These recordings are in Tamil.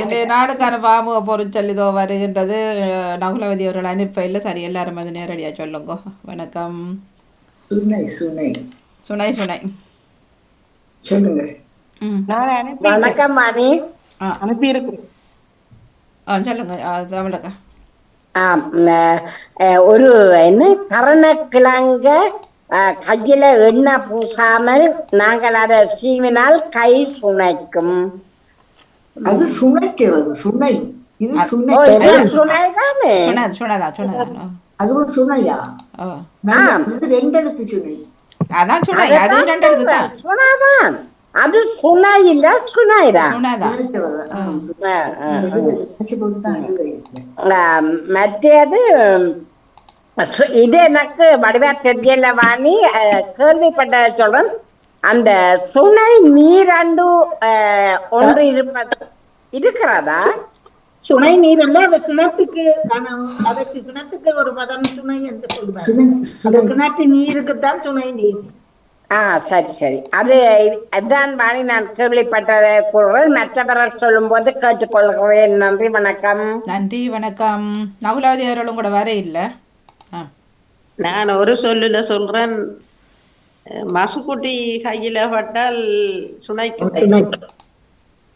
இன்றைய நாளுக்கான பாமுக இதோ வருகின்றது நகுலவதி அவர்கள் அனுப்ப இல்லை. சரி எல்லாரும் வந்து நேரடியாக சொல்லுங்க. வணக்கம். சுனை சுனை. சுனை சுனை. சொல்லுங்க. வணக்கம் மணி. ஆ. அனுப்பி இருக்கிறேன் ஆ சொல்லுங்க. தமிழக்கா. ஒரு என்ன கரணக்கிழங்க கையில எண்ணெய் பூசாமல் நாங்கள் அதை சீவினால் கை சுனைக்கும். அது சுனைக்கிறது சுனை இது சுனை சுனைதானே அதுவும் சுனையா இது ரெண்டு எழுத்து சுனை அதான் சுனை அது ரெண்டு எழுத்து தான். சுனாதான் அது சுனை இல்ல மற்றது சு- இது எனக்கு வடிவா தெரியல வாணி. கேள்விப்பட்ட சொல்றேன். அந்த சுனை நீரண்டு ஒன்று இருப்பது இருக்கிறதா? சுனை நீர் அல்ல அது கிணத்துக்கு ஆனா, அதற்கு கிணத்துக்கு ஒரு பதம் சுனை என்று சொல்வார் சுனை அந்த சுனை. கிணற்று நீருக்குத்தான் சுனை நீர். ஆ சரி சரி. அது அதான் வாணி நான் கேள்விப்பட்டதை கூறுவேன் மற்றவர்கள் சொல்லும் போது கேட்டுக்கொள்கிறேன். நன்றி வணக்கம். நன்றி வணக்கம். நகுலவதி அவர்களும் கூட வர இல்லை? நான் ஒரு சொல்லுல சொல்றேன். மசுக்குட்டி கையில பட்டால் சுனைக்கும்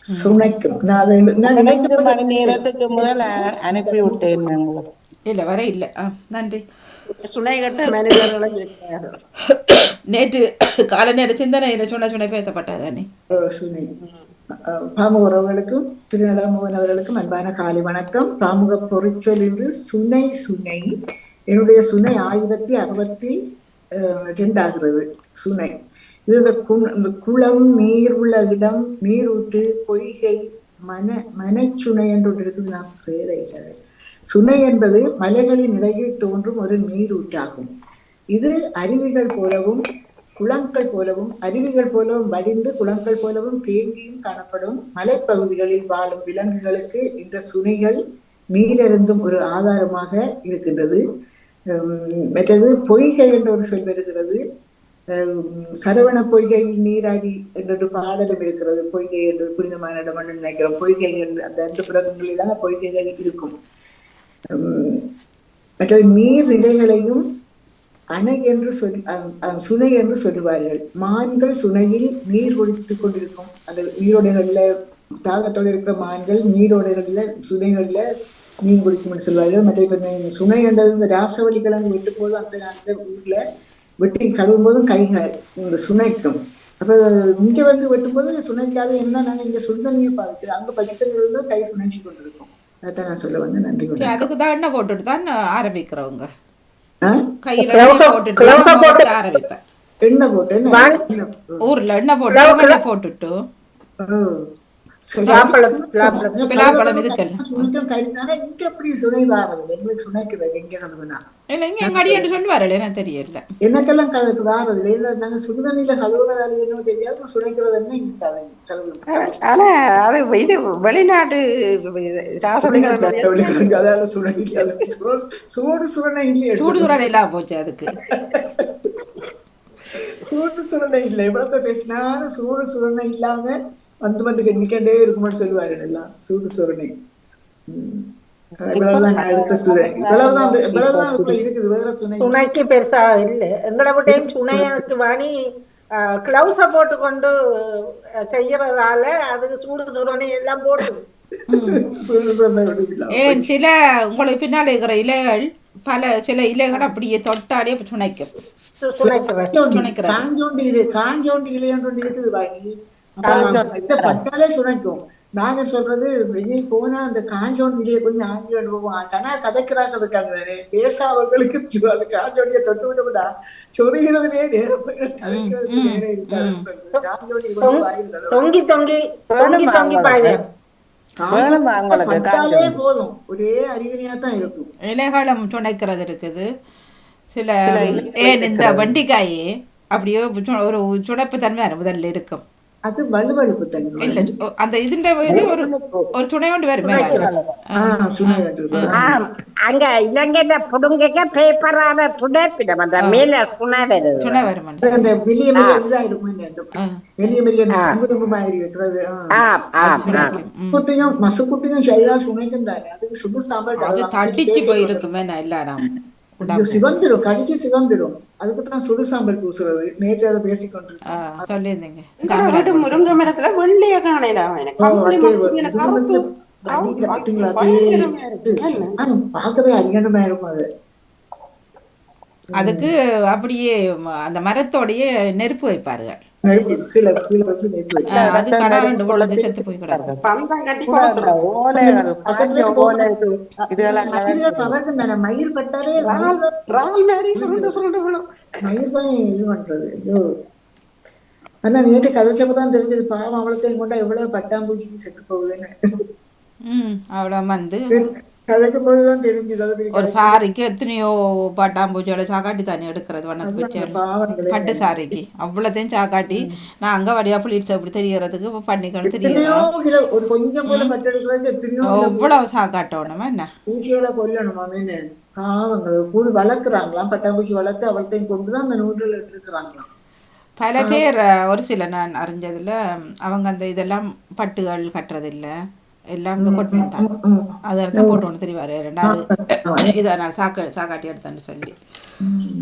சுனைக்கும் நான் மணி நேரத்துக்கு முதல் அனுப்பி விட்டேன் இல்லை வர இல்லை. நன்றி. சுனை கட்ட மனிதர்களும் நேற்று காலை நேர சிந்தனையில் சுனை சுனை பேசப்பட்டதானே சுனை. அஹ், பாமுக உறவுகளுக்கும் திருநடாமோகன் அவர்களுக்கும் அன்பான காலை வணக்கம். பாமுக பொறிச்சொல் என்று சுனை சுனை. என்னுடைய சுனை ஆயிரத்தி அறுபத்தி ரெண்டாகிறது சுனை. இது இந்த இந்த குளம் நீர் உள்ள இடம் நீரூற்று பொய்கை மன மனச்சுனை என்று ஒன்று இருக்குது. நான் பேரைகிறது சுனை என்பது மலைகளின் இடையில் தோன்றும் ஒரு நீரூற்றாகும். இது அருவிகள் போலவும் குளங்கள் போலவும் அருவிகள் போலவும் வடிந்து குளங்கள் போலவும் தேங்கியும் காணப்படும். மலைப்பகுதிகளில் வாழும் விலங்குகளுக்கு இந்த சுனைகள் நீரருந்தும் ஒரு ஆதாரமாக இருக்கின்றது. மற்றது பொய்கை என்ற ஒரு சொல் வருகிறது. சரவண பொய்கையில் நீராடி என்றொரு பாடலும் இருக்கிறது. பொய்கை என்று புனிதமான இடம் நினைக்கிறோம் பொய்கை என்று அந்த ரெண்டு புறங்களில் பொய்கைகள் இருக்கும். மற்றது மற்றது நீர்நிலைகளையும் அணை என்று சொல் அ- சுனை என்று சொல்லுவார்கள். மான்கள் சுனையில் நீர் குடித்துக் கொண்டிருக்கும். அந்த நீரோடைகள்ல தாகத்தோடு இருக்கிற மான்கள் நீரோடைகளில் சுனைகளில் மீன் குடிக்கும்னு சொல்லுவார்கள் மற்ற சுனை என்றது இந்த ராசவழி கிழங்கு வெட்டும் போது அந்த அந்த ஊர்ல வெட்டி கழுவும் போதும் கை இந்த சுனைக்கும். அப்ப இங்க வந்து வெட்டும் போது சுனைக்காது என்ன நாங்க இங்க சுடுதண்ணியை பார்க்கிறோம். அங்க பச்சை தண்ணி வந்து கை சுனைச்சு கொண்டிருக்கோம். அதான் நான் சொல்ல வந்து நன்றி. அதுக்கு தான் எண்ணெய் போட்டுட்டு தான் ஆரம்பிக்கிறவங்க? கையில் போட்டுட்டு ஆரம்பிப்பேன். எண்ணெய் போட்டு ஊரில் எண்ணெய் போட்டு எண்ணெய் போட்டுட்டு. பலாப்பழம் கறினாரா இங்க எப்படி சுனை வாரது எங்களுக்கு சுனைக்குது? எங்க கழுவுனா இல்லை இங்கே எங்கள் அடியன்று சொல்லுவார்கள் எனக்கு தெரியல. எனக்கெல்லாம் வாரது இல்லை நாங்க சுடுதண்ணில கழுவுறதால என்னவோ தெரியாது. சுனைக்கிறது என்ன ஆனா அது இது வெளிநாட்டு ராசவழிகள் அதால சுனை இல்லாத சோறு- சோறு சுரணை இல்லையே சூடு சுரணை இல்லாம போச்சு அதுக்கு. சூடு சுரணை இல்லை. எவ்வளவு பேசினாலும் சூடு சுரணை இல்லாம வந்து வந்து கண்ணிக்கண்டே இருக்கும்னு சொல்லுவாரு எல்லாம் சூடு சுரணை சுனைக்கு பெருசா இல்ல. எங்களை விட்டையும் சுனையனுக்கு வாணி கிளவுஸ போட்டு கொண்டு செய்யறதால அதுக்கு சூடு சுரணை எல்லாம் போட்டு. சூடு சுரணை இல்லை. ஏன் சில உங்களுக்கு பின்னால் இருக்கிற இலைகள் பல சில இலைகள் அப்படியே தொட்டாலே சுனைக்கும். சு- சுனைக்கிறது. காஞ்சோண்டி காஞ்சோண்டி இலை காஞ்சோண்டி இலைன்னு ஒன்று இருக்குது வாங்கி பட்டாலே சுனைக்கும். நாங்க சொல்றது வெளியே போனா அந்த காஞ்சோண்டி இலையை கொஞ்சம் ஆஞ்சி கொண்டு போவோம் கனா கதைக்கிறாங்க இருக்காங்க பேசாதவங்களுக்கு அந்த காஞ்சோண்டியை தொட்டு விட்டுவிட்டா சொருகிறதுலே நேரம் கதைக்கிறதுக்கு இருக்காதுன்னு. தொங்கி தொங்கி தொங்கி தொங்கி பட்டாலே போதும். ஒரே தான் இருக்கும். இலைகளும் சுனைக்கிறது இருக்குது. சில ஏன் இந்த வண்டிக்காயே அப்படியே ஒரு சுடப்பு தன்மை முதல்ல இருக்கும். அது வலுவழுப்பு தன்மை இல்ல ஒ- அந்த ഇതിന്റെ இது ஒரு ஒரு துணை കൊണ്ട് வரும் மேல. ஆ சுனை கட்டுறது ஆம், அங்க இலங்கையில புடுங்க பேப்பரால துடைப்பிடம் அந்த மேல சுனை வருது துணை வரும் அந்த மெல்லிய மெல்லிய இதா இருக்கும் இல்ல அந்த மெல்லிய மெல்லிய அந்த கம்பு மாதிரி இருக்கிறது ஆ. ஆம் ஆம் ஆம் குட்டியும் மசுக்குட்டியும் சரியா சுனைக்கும் தானே அதுக்கு சுடு சாம்பல் அது தடவலாம். தடிச்சு போயிருக்குமே நான் எல்லா இடம் ஐயோ, சிவந்துரும் கடிச்சு சிவந்துரும் அதுக்கு தான் சுடு சாம்பல் பூசுறது. நேற்று அதை பேசிக்கொண்டிருக்கோம் ஆ, சொல்லியிருந்தீங்க. முருங்கை மரத்துல வெள்ளைய காணலாம் எனக்கு பார்க்கவே அரியணமா இருக்கும் அது. அதுக்கு அப்படியே அந்த மரத்தோடயே நெருப்பு வைப்பார்கள். அது கடாரண்டு பொழுது செத்து போய் கிடக்கும். கூட ஆனா நேற்று கதைச்சப்பதான் தெரிஞ்சது. பாவம் அவ்வளோத்தையும் கொண்டா எவ்வளவு பட்டாம்பூச்சிக்கு செத்து போகுதுன்னு. ம் அவ்வளோ வந்து கதைக்கும் போதுதான் தெரிஞ்சது. அது பெரிய ஒரு சாரிக்கு எத்தனையோ பட்டாம்பூச்சியோட சாக்காட்டி தண்ணி எடுக்கிறது வண்ணத்து பூச்சியோட பாவங்களே. பட்டு சாரிக்கு. அவ்வளோத்தையும் சாக்காட்டி நான் அங்கே வழியா புளிட்ஸ் அப்படி தெரியறதுக்கு பண்ணிக்கணும் தெரியும் ஒரு கொஞ்சம் போல பட்டு எடுக்கிறதுக்கு எத்தனையோ எவ்வளவு சாக்காட்டணுமா என்ன? பூச்சிகளை கொல்லணுமா மீன்? பாவங்கள் கூடு வளர்க்குறாங்களாம். பட்டாம்பூச்சி வளர்த்து அவள்கிட்டையும் கொண்டு தான் அந்த நூற்றில் எடுக்கிறாங்களாம் பல பேர் ஒரு சில நான் அறிஞ்சதுல அவங்க அந்த இதெல்லாம் பட்டுகள் கட்டுறதில்ல. எல்லாம் தான் அதில் தான் போட்டு ஒன்று தெரிவாரு. ரெண்டாவது இதை நான் சாக்க சாக்காட்டி எடுத்தேன்னு சொல்லி.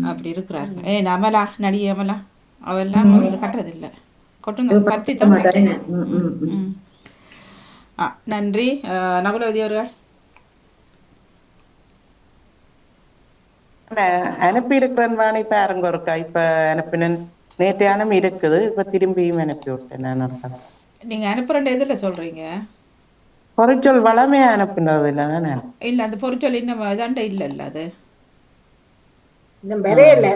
அப்படி இருக்கிறாரு. ஏ அமலா நடி அமலா அவெல்லாம் கட்டுறதில்ல. கொட்டும் பருத்தி தான். ஆ நன்றி. நகுலவதி அவர்கள்? அனுப்பி இருக்கிறேன் வாணி. பாருங்க ஒருக்கா. இப்ப அனுப்பினேன். நேற்றையானம் இருக்குது இப்ப திரும்பியும் அனுப்பி விட்டேன் நான் ஒருக்கா. நீங்கள் அனுப்புகிற இதில் சொல்கிறீங்க பொறிச்சொல் வளமே அனுப்பினது நான் இல்லை அந்த பொருட்கள் இன்னும் இதாண்ட இல்லைல்ல அது. இந்த வரையில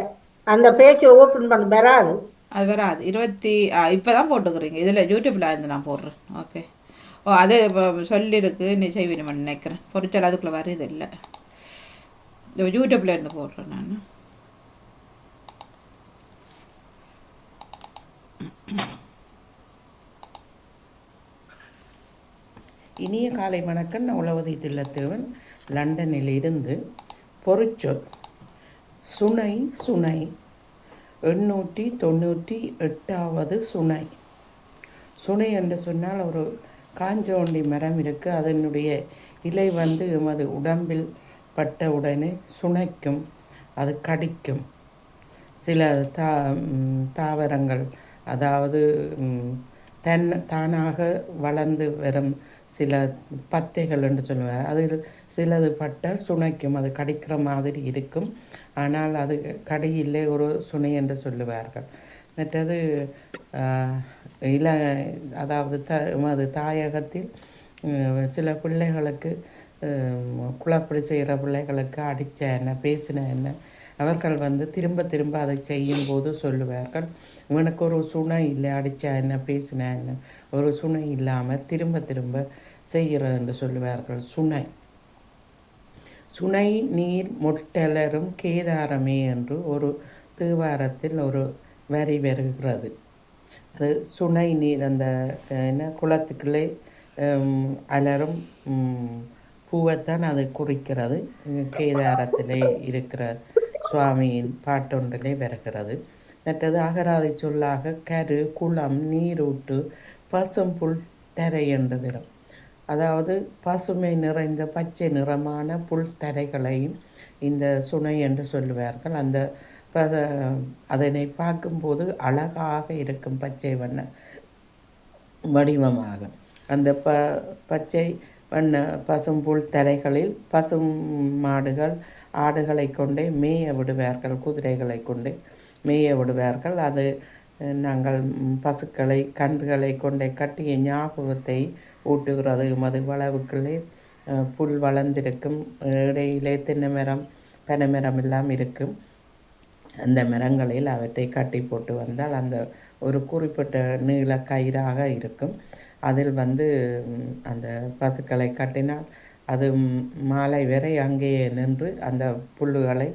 அந்த பேச்சு ஓபன் பண்ண வராது அது வராது. இருபத்தி இப்போ தான் போட்டுக்கிறீங்க. இதில் யூடியூப்பில் இருந்து நான் போடுறேன். ஓகே. ஓ அது சொல்லியிருக்கு நீ செய்வீங்கன்னு நினைக்கிறேன். பொறிச்சல் அதுக்குள்ளே வருது இல்லை யூடியூப்பில் இருந்து போடுறேன் நான். இனிய காலை வணக்கம். நான் உளவதி தில்லத்தேவன். லண்டனில் இருந்து பொறிச்சொல் சுனை சுனை. எண்ணூற்றி தொண்ணூற்றி எட்டாவது சுனை. சுனை என்று சொன்னால் ஒரு காஞ்ச ஒண்டி மரம் இருக்குது அதனுடைய இலை வந்து எமது உடம்பில் பட்ட உடனே சுனைக்கும் அது கடிக்கும். சில தா தாவரங்கள் அதாவது தன் தானாக வளர்ந்து வரும் சில பத்தைகள் என்று சொல்லுவார் அதில் சிலது பட்டால் சுனைக்கும் அது கடிக்கிற மாதிரி இருக்கும். ஆனால் அது கடியிலே ஒரு சுனை என்று சொல்லுவார்கள். மற்றது ஆஹ், அதாவது த அது தாயகத்தில் சில பிள்ளைகளுக்கு குழப்படி செய்கிற பிள்ளைகளுக்கு அடித்த என்ன பேசின என்ன அவர்கள் வந்து திரும்ப திரும்ப அதை செய்யும் போது சொல்லுவார்கள் இவனுக்கு ஒரு சுனை இல்லை அடித்தா என்ன பேசினா என்ன ஒரு சுனை இல்லாமல் திரும்ப திரும்ப செய்கிறது என்று சொல்லுவார்கள். சுனை. சுனை நீர் மொட்டலரும் கேதாரமே என்று ஒரு தேவாரத்தில் ஒரு வரி வருகிறது. அது சுனை நீர் அந்த என்ன குளத்துக்குள்ளே அலரும் பூவைத்தான் அது குறிக்கிறது. கேதாரத்திலே இருக்கிற சுவாமியின் பாட்டொன்றிலே வருகிறது. மற்றது அகராதி சொல்லாக கரு குளம் நீரூட்டு பசும்புல் தரை என்று வரும். அதாவது பசுமை நிறைந்த பச்சை நிறமான புல் தரைகளையும் இந்த சுனை என்று சொல்லுவார்கள். அந்த பத அதனை பார்க்கும்போது அழகாக இருக்கும் பச்சை வண்ண வடிவமாகும். அந்த ப பச்சை வண்ண பசும்புல் தரைகளில் பசும் மாடுகள் ஆடுகளை கொண்டே மேய விடுவார்கள் குதிரைகளை கொண்டே மேய விடுவார்கள். அது நாங்கள் பசுக்களை கன்றுகளை கொண்டே கட்டிய ஞாபகத்தை ஊட்டுகிறது. மது வளவுக்குள்ளே புல் வளர்ந்திருக்கும். இடையிலே தென்னை மரம் பனைமரம் எல்லாம் இருக்கும். அந்த மரங்களில் அவற்றை கட்டி போட்டு வந்தால் அந்த ஒரு குறிப்பிட்ட நீள கயிறாக இருக்கும். அதில் வந்து அந்த பசுக்களை கட்டினால் அது மாலை வரை அங்கேயே நின்று அந்த புல்லுகளை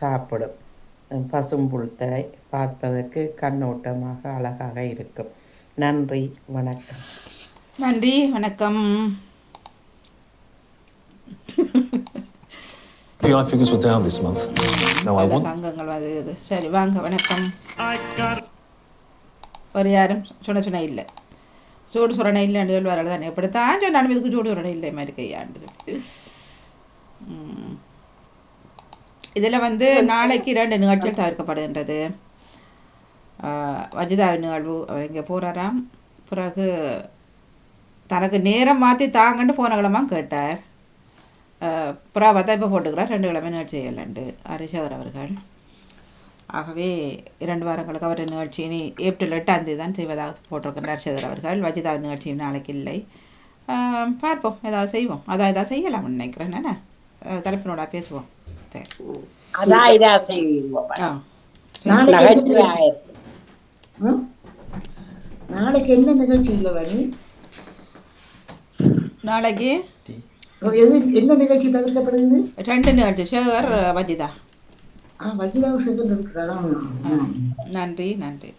சாப்பிடும். பசும்புல்தலை பார்ப்பதற்கு கண்ணோட்டமாக அழகாக இருக்கும். நன்றி வணக்கம். நன்றி வணக்கம். PI figures were down this month. Now I want சரி வாங்க வணக்கம். ஒரு யாரும் சொன்ன சொன்ன இல்லை. சூடு சுரணை இல்லைன்னு சொல்வார்கள் தானே. எப்படித்தான் சொன்னாலும் இதுக்கு சூடு சுரணை இல்லை மாதிரி கையாண்டு இதில் வந்து நாளைக்கு இரண்டு நிகழ்ச்சிகள் தவிர்க்கப்படுகின்றது. வஜிதாவின் நிகழ்வு அவர் இங்கே போகிறாராம் பிறகு தனக்கு நேரம் மாற்றி தாங்கன்னு போன கிழமை கேட்டார். புறா பார்த்தா இப்போ போட்டுக்கிறார். ரெண்டு கிழமை நிகழ்ச்சி செய்யலண்டு ஹரிஷவர் அவர்கள். ஆகவே இரண்டு வாரங்களுக்கு அவர் நிகழ்ச்சி இனி ஏப்ரல் எட்டாம் தேதி தான் செய்வதாக போட்டிருக்கின்றார் சேகர் அவர்கள். வஜிதாவின் நிகழ்ச்சி நாளைக்கு இல்லை. ஆஹ் பார்ப்போம். ஏதாவது செய்வோம். அதான் ஏதாவது செய்யலாம் நினைக்கிறேன். என்ன? தலைப்பினோட பேசுவோம். சரி. நாளைக்கு என்ன நிகழ்ச்சி? இல்லை நாளைக்கு எது என்ன நிகழ்ச்சி தவிர்க்கப்படுகிறது ரெண்டு நிகழ்ச்சி சேகர் வஜிதா ஆ வஜிதாவு சென்று இருக்கிறாரா நன்றி நன்றி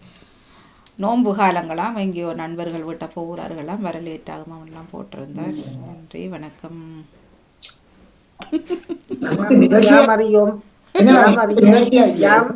நோன்பு காலங்களாம் எங்கேயோ நண்பர்கள் வீட்டை போகிறார்களாம் வர லேட் ஆகுமாம் போட்டிருந்தார் நன்றி வணக்கம் அறியோம் அறியோம்.